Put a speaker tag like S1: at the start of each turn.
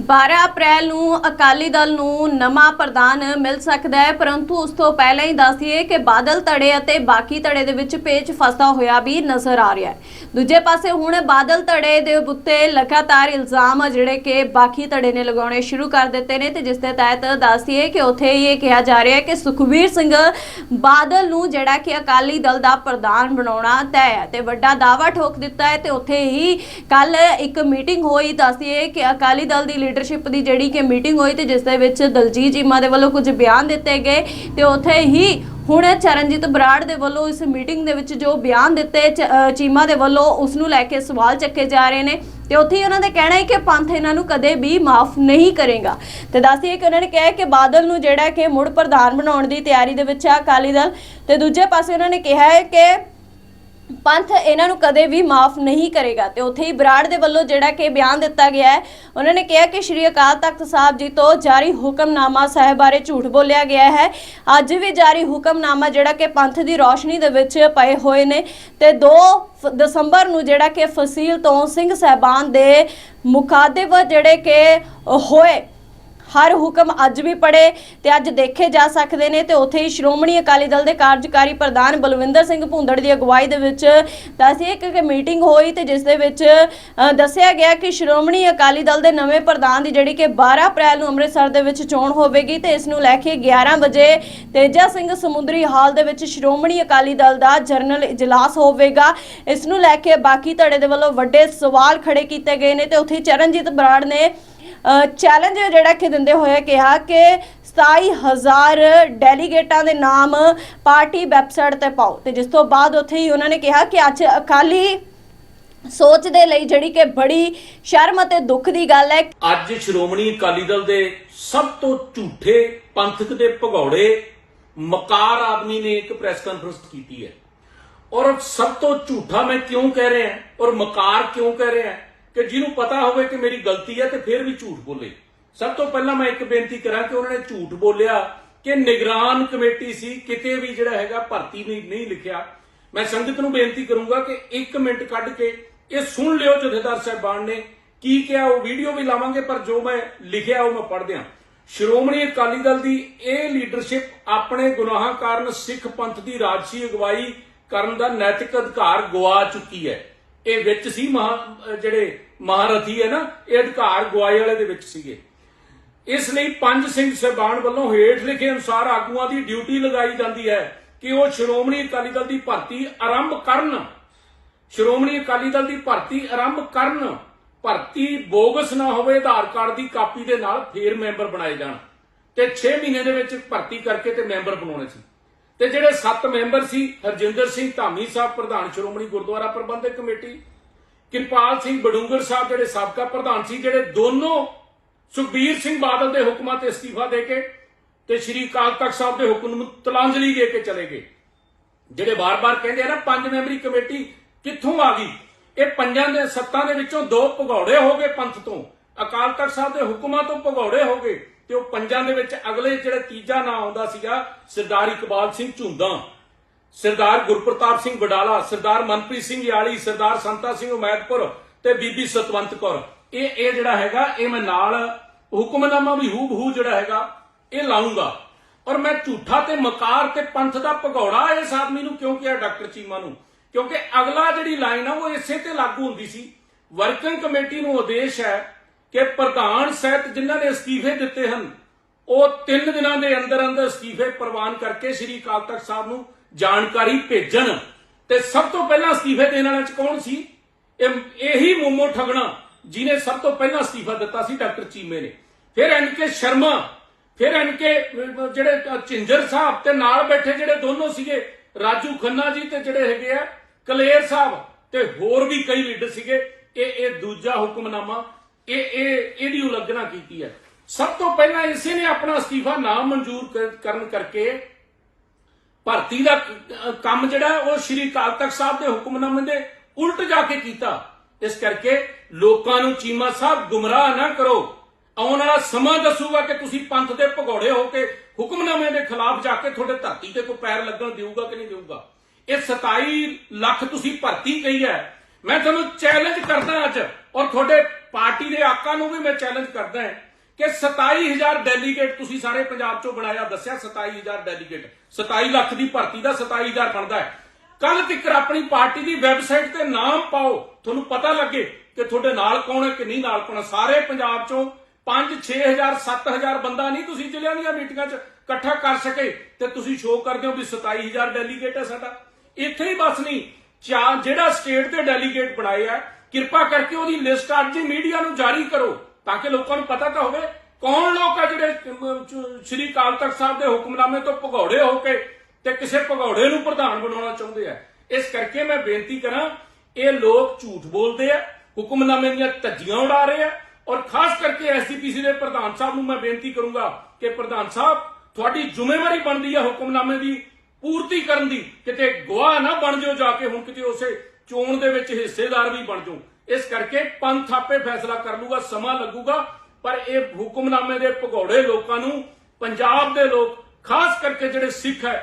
S1: 12 ਅਪ੍ਰੈਲ ਨੂੰ ਅਕਾਲੀ ਦਲ ਨੂੰ ਨਵਾਂ ਪ੍ਰਧਾਨ ਮਿਲ ਸਕਦਾ ਹੈ, ਪਰੰਤੂ ਉਸ ਤੋਂ ਪਹਿਲਾਂ ਹੀ ਦੱਸੀਏ ਕਿ ਬਾਦਲ ਧੜੇ ਅਤੇ ਬਾਕੀ ਧੜੇ ਦੇ ਵਿੱਚ ਪੇਚ ਫਸਾ ਹੋਇਆ ਵੀ ਨਜ਼ਰ ਆ ਰਿਹਾ ਹੈ। ਦੂਜੇ ਪਾਸੇ ਹੁਣ ਬਾਦਲ ਧੜੇ ਦੇ ਉੱਤੇ ਲਗਾਤਾਰ ਇਲਜ਼ਾਮ ਜਿਹੜੇ ਕਿ ਬਾਕੀ ਧੜੇ ਨੇ ਲਗਾਉਣੇ ਸ਼ੁਰੂ ਕਰ ਦਿੱਤੇ ਨੇ ਤੇ ਜਿਸ ਦੇ ਤਹਿਤ ਦੱਸੀਏ ਕਿ ਉੱਥੇ ਇਹ ਕਿਹਾ ਜਾ ਰਿਹਾ ਹੈ ਕਿ ਸੁਖਵੀਰ ਸਿੰਘ ਬਾਦਲ ਨੂੰ ਜਿਹੜਾ ਕਿ ਅਕਾਲੀ ਦਲ ਦਾ ਪ੍ਰਧਾਨ ਬਣਾਉਣਾ ਤੈਅ ਹੈ ਤੇ ਵੱਡਾ ਦਾਅਵਾ ਠੋਕ ਦਿੱਤਾ ਹੈ ਤੇ ਉੱਥੇ ਹੀ ਕੱਲ ਇੱਕ ਮੀਟਿੰਗ ਹੋਈ ਦੱਸੀਏ ਕਿ ਅਕਾਲੀ ਦਲ ਦੀ ਲੀਡਰਸ਼ਿਪ ਦੀ ਜਿਹੜੀ ਕਿ ਮੀਟਿੰਗ ਹੋਈ ਤੇ ਜਿਸ ਦੇ ਵਿੱਚ ਦਲਜੀਤ ਚੀਮਾ ਦੇ ਵੱਲੋਂ ਕੁਝ ਬਿਆਨ ਦਿੱਤੇ ਗਏ ਤੇ ਉੱਥੇ ਹੀ ਹੁਣ ਚਰਨਜੀਤ ਬਰਾੜ ਦੇ ਵੱਲੋਂ ਇਸ ਮੀਟਿੰਗ ਦੇ ਵਿੱਚ ਜੋ ਬਿਆਨ ਦਿੱਤੇ ਚੀਮਾ ਦੇ ਵੱਲੋਂ ਉਸ ਨੂੰ ਲੈ ਕੇ ਸਵਾਲ ਚੱਕੇ ਜਾ ਰਹੇ ਨੇ ਤੇ ਉੱਥੇ ਹੀ ਉਹਨਾਂ ਦਾ ਕਹਿਣਾ ਹੈ ਕਿ ਪੰਥ ਇਹਨਾਂ ਨੂੰ ਕਦੇ ਵੀ ਮਾਫ ਨਹੀਂ ਕਰੇਗਾ। ਤੇ ਦੱਸਦੀਏ ਕਿ ਉਹਨਾਂ ਨੇ ਕਿਹਾ ਕਿ ਬਾਦਲ ਨੂੰ ਜਿਹੜਾ ਕਿ ਮੁੜ ਪ੍ਰਧਾਨ ਬਣਾਉਣ ਦੀ ਤਿਆਰੀ ਦੇ ਵਿੱਚ ਹੈ ਅਕਾਲੀ ਦਲ। ਤੇ ਦੂਜੇ ਪਾਸੇ ਉਹਨਾਂ ਨੇ ਕਿਹਾ ਹੈ ਕਿ ਪੰਥ ਇਹਨਾਂ ਨੂੰ ਕਦੇ ਵੀ ਮਾਫ ਨਹੀਂ ਕਰੇਗਾ ਤੇ ਉੱਥੇ ਹੀ ਬਰਾੜ ਦੇ ਵੱਲੋਂ ਜਿਹੜਾ ਕਿ ਬਿਆਨ ਦਿੱਤਾ ਗਿਆ ਹੈ, ਉਹਨਾਂ ਨੇ ਕਿਹਾ ਕਿ ਸ਼੍ਰੀ ਅਕਾਲ ਤਖਤ ਸਾਹਿਬ ਜੀ ਤੋਂ ਜਾਰੀ ਹੁਕਮਨਾਮਾ ਸਾਹਿਬ ਬਾਰੇ ਝੂਠ ਬੋਲਿਆ ਗਿਆ ਹੈ। ਅੱਜ ਵੀ ਜਾਰੀ ਹੁਕਮਨਾਮਾ ਜਿਹੜਾ ਕਿ ਪੰਥ ਦੀ ਰੌਸ਼ਨੀ ਦੇ ਵਿੱਚ ਪਏ ਹੋਏ ਨੇ ਤੇ 2 ਫ- ਦਸੰਬਰ ਨੂੰ ਜਿਹੜਾ ਕਿ ਫਸੀਲ ਤੋਂ ਸਿੰਘ ਸਹਿਬਾਨ ਦੇ ਮੁਕਾਦਿਬ ਜਿਹੜੇ ਕਿ ਹੋਏ ਹਰ ਹੁਕਮ ਅੱਜ ਵੀ ਪੜੇ ਤੇ ਅੱਜ ਦੇਖੇ ਜਾ ਸਕਦੇ ਨੇ ਤੇ ਉੱਥੇ ਹੀ ਸ਼੍ਰੋਮਣੀ ਅਕਾਲੀ ਦਲ ਦੇ ਕਾਰਜਕਾਰੀ ਪ੍ਰਧਾਨ ਬਲਵਿੰਦਰ ਸਿੰਘ ਭੁੰਦੜ ਦੀ ਅਗਵਾਈ ਦੇ ਵਿੱਚ ਦੱਸਿਆ ਕਿ ਮੀਟਿੰਗ ਹੋਈ ਤੇ ਜਿਸ ਦੇ ਵਿੱਚ ਦੱਸਿਆ ਗਿਆ ਕਿ ਸ਼੍ਰੋਮਣੀ ਅਕਾਲੀ ਦਲ ਦੇ ਨਵੇਂ ਪ੍ਰਧਾਨ ਦੀ ਜਿਹੜੀ ਕਿ 12 ਅਪ੍ਰੈਲ ਨੂੰ ਅੰਮ੍ਰਿਤਸਰ ਦੇ ਵਿੱਚ ਚੋਣ ਹੋਵੇਗੀ ਤੇ ਇਸ ਨੂੰ ਲੈ ਕੇ 11 ਵਜੇ ਤੇਜਾ ਸਿੰਘ ਸਮੁੰਦਰੀ ਹਾਲ ਦੇ ਵਿੱਚ ਸ਼੍ਰੋਮਣੀ ਅਕਾਲੀ ਦਲ ਦਾ ਜਨਰਲ ਇਜਲਾਸ ਹੋਵੇਗਾ। ਇਸ ਨੂੰ ਲੈ ਕੇ ਬਾਕੀ ਧੜੇ ਦੇ ਵੱਲੋਂ ਵੱਡੇ ਸਵਾਲ ਖੜੇ ਕੀਤੇ ਗਏ ਨੇ ਤੇ ਉੱਥੇ ਹੀ ਚਰਨਜੀਤ ਬਰਾੜ ਨੇ ਚੈਲੰਜ ਜਿਹੜਾ ਕਿ ਦਿੰਦੇ ਹੋਏ ਕਿਹਾ ਕਿ 27000 ਡੈਲੀਗੇਟਾਂ ਦੇ ਨਾਮ ਪਾਰਟੀ ਵੈਬਸਾਈਟ ਤੇ ਪਾਓ। ਤੇ ਜਿਸ ਤੋਂ ਬਾਅਦ ਉੱਥੇ ਹੀ ਉਹਨਾਂ ਨੇ ਕਿਹਾ ਕਿ ਅੱਜ ਅਕਾਲੀ ਸੋਚ ਦੇ ਲਈ ਜਿਹੜੀ ਕਿ ਬੜੀ ਸ਼ਰਮ ਅਤੇ ਦੁੱਖ ਦੀ ਗੱਲ ਹੈ।
S2: ਅੱਜ ਸ਼੍ਰੋਮਣੀ ਅਕਾਲੀ ਦਲ ਦੇ ਸਭ ਤੋਂ ਝੂਠੇ ਪੰਥਕ ਦੇ ਭਗੌੜੇ ਮਕਾਰ ਆਦਮੀ ਨੇ ਇੱਕ ਪ੍ਰੈਸ ਕਾਨਫਰੰਸ ਕੀਤੀ ਹੈ। ਔਰ ਸਭ ਤੋਂ ਝੂਠਾ ਮੈਂ ਕਿਉਂ ਕਹਿ ਰਿਹਾ? ਔਰ ਮਕਾਰ ਕਿਉਂ ਕਹਿ ਰਿਹਾ? ਕਿ ਜਿਹਨੂੰ ਪਤਾ ਹੋਵੇ ਕਿ ਮੇਰੀ ਗਲਤੀ ਹੈ ਤੇ ਫਿਰ ਵੀ ਝੂਠ ਬੋਲੇ। ਸਭ ਤੋਂ ਪਹਿਲਾਂ ਮੈਂ ਇੱਕ ਬੇਨਤੀ ਕਰਾਂ ਕਿ ਉਹਨਾਂ ਨੇ ਝੂਠ ਬੋਲਿਆ ਕਿ ਨਿਗਰਾਨ ਕਮੇਟੀ ਸੀ, ਕਿਤੇ ਵੀ ਜਿਹੜਾ ਹੈਗਾ ਭਰਤੀ ਨਹੀਂ ਨਹੀਂ ਲਿਖਿਆ। ਮੈਂ ਸੰਗਤ ਨੂੰ ਬੇਨਤੀ ਕਰੂੰਗਾ ਕਿ 1 ਮਿੰਟ ਕੱਢ ਕੇ ਇਹ ਸੁਣ ਲਿਓ ਜਥੇਦਾਰ ਸਾਹਿਬਾਨ ਨੇ। ਕੀ ਕਿਹਾ, ਉਹ ਵੀਡੀਓ ਵੀ ਲਾਵਾਂਗੇ, ਪਰ ਜੋ ਮੈਂ ਲਿਖਿਆ ਉਹ ਮੈਂ ਪੜ੍ਹ ਦਿਆਂ ਸ਼੍ਰੋਮਣੀ ਅਕਾਲੀ ਦਲ ਦੀ ਇਹ ਲੀਡਰਸ਼ਿਪ ਆਪਣੇ ਗੁਨਾਹਾਂ ਕਾਰਨ ਸਿੱਖ ਪੰਥ ਦੀ ਰਾਜਸੀ ਅਗਵਾਈ ਕਰਨ ਦਾ ਨੈਤਿਕ ਅਧਿਕਾਰ ਗਵਾ ਚੁੱਕੀ ਹੈ। ਇਹ ਵਿੱਚ ਸੀ ਮਹਾ ਜਿਹੜੇ ਮਹਾਰਥੀ ਹੈ ਨਾ, ਇਹ ਅਧਿਕਾਰ ਗਵਾਏ ਵਾਲੇ ਦੇ ਵਿੱਚ ਸੀਗੇ। ਇਸ ਲਈ ਪੰਜ ਸਿੰਘ ਸਹਿਬਾਨ ਵੱਲੋਂ ਹੇਠ ਲਿਖੇ ਅਨੁਸਾਰ ਆਗੂਆਂ ਦੀ ਡਿਊਟੀ ਲਗਾਈ ਜਾਂਦੀ ਹੈ ਕਿ ਉਹ ਸ਼੍ਰੋਮਣੀ ਅਕਾਲੀ ਦਲ ਦੀ ਭਰਤੀ ਆਰੰਭ ਕਰਨ। ਸ਼੍ਰੋਮਣੀ ਅਕਾਲੀ ਦਲ ਦੀ ਭਰਤੀ ਆਰੰਭ ਕਰਨ। ਭਰਤੀ ਬੋਗਸ ਨਾ ਹੋਵੇ, ਆਧਾਰ ਕਾਰਡ ਦੀ ਕਾਪੀ ਦੇ ਨਾਲ ਫੇਰ ਮੈਂਬਰ ਬਣਾਏ ਜਾਣ। ਤੇ 6 ਮਹੀਨੇ ਦੇ ਵਿੱਚ ਭਰਤੀ ਕਰਕੇ ਤੇ ਮੈਂਬਰ ਬਣਾਉਣੇ ਸੀ। ਤੇ ਜਿਹੜੇ 7 ਮੈਂਬਰ ਸੀ, ਹਰਜਿੰਦਰ ਸਿੰਘ, ਧਾਮੀ ਸਾਹਿਬ, ਪ੍ਰਧਾਨ ਸ਼੍ਰੋਮਣੀ ਗੁਰਦੁਆਰਾ ਪ੍ਰਬੰਧਕ ਕਮੇਟੀ, ਕਿਰਪਾਲ ਸਿੰਘ, ਬਡੂੰਗਰ ਸਾਹਿਬ ਜਿਹੜੇ ਸਾਬਕਾ ਪ੍ਰਧਾਨ ਸੀ, ਜਿਹੜੇ ਦੋਨੋਂ ਸੁਖਬੀਰ ਸਿੰਘ ਬਾਦਲ ਦੇ ਹੁਕਮਾਂ ਤੇ ਅਸਤੀਫਾ ਦੇ ਕੇ ਤੇ ਸ਼੍ਰੀ ਅਕਾਲ ਤਖਤ ਸਾਹਿਬ ਦੇ ਹੁਕਮ ਨੂੰ ਤਲਾਂਜਲੀ ਦੇ ਕੇ ਚਲੇ ਗਏ। ਜਿਹੜੇ ਬਾਰ-ਬਾਰ ਕਹਿੰਦੇ ਆ ਨਾ, ਪੰਜ ਮੈਂਬਰੀ ਕਮੇਟੀ ਕਿੱਥੋਂ ਆ ਗਈ? ਇਹ ਪੰਜਾਂ ਦੇ ਸੱਤਾਂ ਦੇ ਵਿੱਚੋਂ ਦੋ ਭਗੌੜੇ ਹੋ ਗਏ ਪੰਥ ਤੋਂ। ਅਕਾਲ ਤਖਤ ਸਾਹਿਬ ਦੇ ਹੁਕਮਾਂ ਤੋਂ ਭਗੌੜੇ ਹੋ ਗਏ। ਤੇ ਉਹ ਪੰਜਾਂ ਦੇ ਵਿੱਚ ਅਗਲੇ ਜਿਹੜਾ ਤੀਜਾ ਨਾਂ ਆਉਂਦਾ ਸੀਗਾ ਸਰਦਾਰ ਇਕਬਾਲ ਸਿੰਘ ਝੁੰਦਾ। ਸਰਦਾਰ ਗੁਰਪ੍ਰਤਾਪ ਸਿੰਘ ਵਡਾਲਾ, ਸਰਦਾਰ ਮਨਪ੍ਰੀਤ ਸਿੰਘ ਯਾਲੀ, ਸਰਦਾਰ ਸੰਤਾ ਸਿੰਘ ਉਮੈਦਪੁਰ ਤੇ ਬੀਬੀ ਸਤਵੰਤ ਕੌਰ। ਇਹ ਇਹ ਜਿਹੜਾ ਹੈਗਾ, ਇਹ ਮੈਂ ਨਾਲ ਹੁਕਮਨਾਮਾ ਵੀ ਹੂ ਬਹੂ ਜਿਹੜਾ ਹੈਗਾ, ਇਹ ਲਾਉਂਗਾ। ਔਰ ਮੈਂ ਝੂਠਾ ਤੇ ਮਕਾਰ ਤੇ ਪੰਥ ਦਾ ਭਗੌੜਾ ਇਸ ਆਦਮੀ ਨੂੰ ਕਿਉਂ ਕਿਹਾ ਡਾਕਟਰ ਚੀਮਾ ਨੂੰ? ਕਿਉਂਕਿ ਅਗਲਾ ਜਿਹੜੀ ਲਾਈਨ ਆ, ਉਹ ਇਸੇ ਤੇ ਲਾਗੂ ਹੁੰਦੀ ਸੀ। ਵਰਕਿੰਗ ਕਮੇਟੀ ਨੂੰ ਆਦੇਸ਼ ਹੈ ਕਿ ਪ੍ਰਧਾਨ ਸਹਿਤ ਜਿਨ੍ਹਾਂ ਨੇ ਅਸਤੀਫੇ ਦਿੱਤੇ ਹਨ, ਉਹ 3 ਦਿਨਾਂ ਦੇ ਅੰਦਰ ਅੰਦਰ ਅਸਤੀਫੇ ਪ੍ਰਵਾਨ ਕਰਕੇ ਸ੍ਰੀ ਅਕਾਲ ਤਖਤ ਸਾਹਿਬ ਨੂੰ ਜਾਣਕਾਰੀ ਭੇਜਣ। ਤੇ ਸਭ ਤੋਂ ਪਹਿਲਾਂ ਅਸਤੀਫੇ ਦੇਣ ਵਾਲਿਆਂ ਚ ਕੌਣ ਸੀ? ਇਹ, ਇਹੀ ਮੋਮੋ ਠਗਣਾ ਜਿਨੇ ਸਭ ਤੋਂ ਪਹਿਲਾਂ ਅਸਤੀਫਾ ਦਿੱਤਾ ਸੀ ਡਾਕਟਰ ਚੀਮੇ ਨੇ। ਫਿਰ ਐਨਕੇ ਸ਼ਰਮਾ, ਫਿਰ ਐਨਕੇ ਜਿਹੜੇ ਚਿੰਜਰ ਸਾਹਿਬ ਤੇ ਨਾਲ ਬੈਠੇ ਜਿਹੜੇ ਦੋਨੋਂ ਸੀਗੇ, ਰਾਜੂ ਖੰਨਾ ਜੀ ਤੇ ਜਿਹੜੇ ਹੈਗੇ ਆ, ਕਲੇਰ ਸਾਹਿਬ ਤੇ ਹੋਰ ਵੀ ਕਈ ਲੀਡਰ ਸੀਗੇ, ਇਹ ਇਹ ਦੂਜਾ ਹੁਕਮਨਾਮਾ ਇਹ ਇਹ, ਇਹਦੀ ਉਲੰਘਣਾ ਕੀਤੀ ਹੈ। ਸਭ ਤੋਂ ਪਹਿਲਾਂ ਇਸੇ ਨੇ ਆਪਣਾ ਅਸਤੀਫਾ ਨਾ ਮਨਜ਼ੂਰ ਕਰਨ ਕਰਕੇ ਭਰਤੀ ਦਾ ਕੰਮ ਜਿਹੜਾ ਉਹ ਸ਼੍ਰੀ ਅਕਾਲ ਤਖਤ ਸਾਹਿਬ ਦੇ ਹੁਕਮਨਾਮੇ ਦੇ ਉਲਟ ਜਾ ਕੇ ਕੀਤਾ। ਇਸ ਕਰਕੇ ਲੋਕਾਂ ਨੂੰ ਚੀਮਾ ਸਾਹਿਬ ਗੁੰਮਰਾਹ ਨਾ ਕਰੋ। ਆਉਣ ਵਾਲਾ ਸਮਾਂ ਦੱਸੂਗਾ ਕਿ ਤੁਸੀਂ ਪੰਥ ਦੇ ਭਗੌੜੇ ਹੋ ਕੇ ਹੁਕਮਨਾਮੇ ਦੇ ਖਿਲਾਫ ਜਾ ਕੇ ਤੁਹਾਡੇ ਧਰਤੀ ਤੇ ਕੋਈ ਪੈਰ ਲੱਗਣ ਦੇਊਗਾ ਕਿ ਨਹੀਂ ਦੇਊਗਾ। ਇਹ 27 ਲੱਖ ਤੁਸੀਂ ਭਰਤੀ ਕਹੀ ਹੈ। ਮੈਂ ਤੁਹਾਨੂੰ ਚੈਲੰਜ ਕਰਦਾ ਅੱਜ ਔਰ ਤੁਹਾਡੇ ਪਾਰਟੀ ਨੂੰ ਵੀ ਮੈਂ ਚੈਲੰਜ ਕਰਦਾ ਹਾਂ ਕਿ 27000 ਡੈਲੀਗੇਟ ਤੁਸੀਂ ਸਾਰੇ ਪੰਜਾਬ ਚੋਂ ਬਣਾਇਆ, ਦੱਸਿਆ 27000 ਡੈਲੀਗੇਟ 27 ਲੱਖ ਦੀ ਭਰਤੀ ਦਾ 27000 ਬਣਦਾ ਹੈ। ਕੱਲ ਤੱਕ ਆਪਣੀ ਪਾਰਟੀ ਦੀ ਵੈਬਸਾਈਟ ਤੇ ਨਾਮ ਪਾਓ। ਤੁਹਾਨੂੰ ਪਤਾ ਲੱਗੇ ਕਿ ਤੁਹਾਡੇ ਨਾਲ ਕੌਣ ਹੈ ਕਿ ਨਹੀਂ ਨਾਲ ਕੌਣ ਸਾਰੇ ਪੰਜਾਬ ਚੋਂ 5 6000 7000 ਬੰਦਾ ਨਹੀਂ ਤੁਸੀਂ ਜ਼ਿਲ੍ਹਿਆਂ ਦੀਆਂ ਮੀਟਿੰਗਾਂ 'ਚ ਇਕੱਠਾ ਕਰ ਸਕੇ ਤੇ ਤੁਸੀਂ ਸ਼ੋਅ ਕਰਦੇ ਹੋ ਵੀ 27000 ਡੈਲੀਗੇਟ ਹੈ ਸਾਡਾ। ਇੱਥੇ ਹੀ ਬਸ ਨਹੀਂ, ਚਾ ਜਿਹੜਾ ਸਟੇਟ ਦੇ ਡੈਲੀਗੇਟ ਬਣਾਏ ਆ ਕਿਰਪਾ ਕਰਕੇ ਉਹਦੀ ਲਿਸਟ ਅੱਜ ਹੀ ਮੀਡੀਆ ਨੂੰ ਜਾਰੀ ਕਰੋ, ਤਾਂ ਕਿ ਲੋਕਾਂ ਨੂੰ ਪਤਾ ਤਾਂ ਹੋਵੇ ਕੌਣ ਲੋਕ ਆ ਜਿਹੜੇ ਸ਼੍ਰੀ ਅਕਾਲ ਤਖਤ ਸਾਹਿਬ ਦੇ ਹੁਕਮਨਾਮੇ ਤੋਂ ਭਗੌੜੇ ਹੋ ਕੇ ਤੇ ਕਿਸੇ ਭਗੌੜੇ ਨੂੰ ਪ੍ਰਧਾਨ ਬਣਾਉਣਾ ਚਾਹੁੰਦੇ ਆ। ਇਸ ਕਰਕੇ ਮੈਂ ਬੇਨਤੀ ਕਰਾਂ, ਇਹ ਲੋਕ ਝੂਠ ਬੋਲਦੇ ਆ, ਹੁਕਮਨਾਮੇ ਦੀਆਂ ਧੱਜੀਆਂ ਉਡਾ ਰਹੇ ਆ, ਔਰ ਖਾਸ ਕਰਕੇ ਐਸਜੀਪੀਸੀ ਦੇ ਪ੍ਰਧਾਨ ਸਾਹਿਬ ਨੂੰ ਮੈਂ ਬੇਨਤੀ ਕਰੂੰਗਾ ਕਿ ਪ੍ਰਧਾਨ ਸਾਹਿਬ, ਤੁਹਾਡੀ ਜ਼ਿੰਮੇਵਾਰੀ ਬਣਦੀ ਹੈ ਹੁਕਮਨਾਮੇ ਦੀ ਪੂਰਤੀ ਕਰਨ ਦੀ ਕਿਤੇ ਗਵਾਹ ਨਾ ਬਣ ਜਾਓ ਜਾ ਕੇ, ਹੁਣ ਕਿਤੇ ਉਸੇ ਚੋਣ ਦੇ ਵਿੱਚ ਹਿੱਸੇਦਾਰ ਵੀ ਬਣ ਜਾਓ। ਇਸ ਕਰਕੇ ਪੰਥ ਆਪੇ ਫੈਸਲਾ ਕਰ ਲੂਗਾ, ਸਮਾਂ ਲੱਗੂਗਾ, ਪਰ ਇਹ ਹੁਕਮਨਾਮੇ ਦੇ ਭਗੌੜੇ ਲੋਕਾਂ ਨੂੰ, ਪੰਜਾਬ ਦੇ ਲੋਕ, ਖਾਸ ਕਰਕੇ ਜਿਹੜੇ ਸਿੱਖ ਹੈ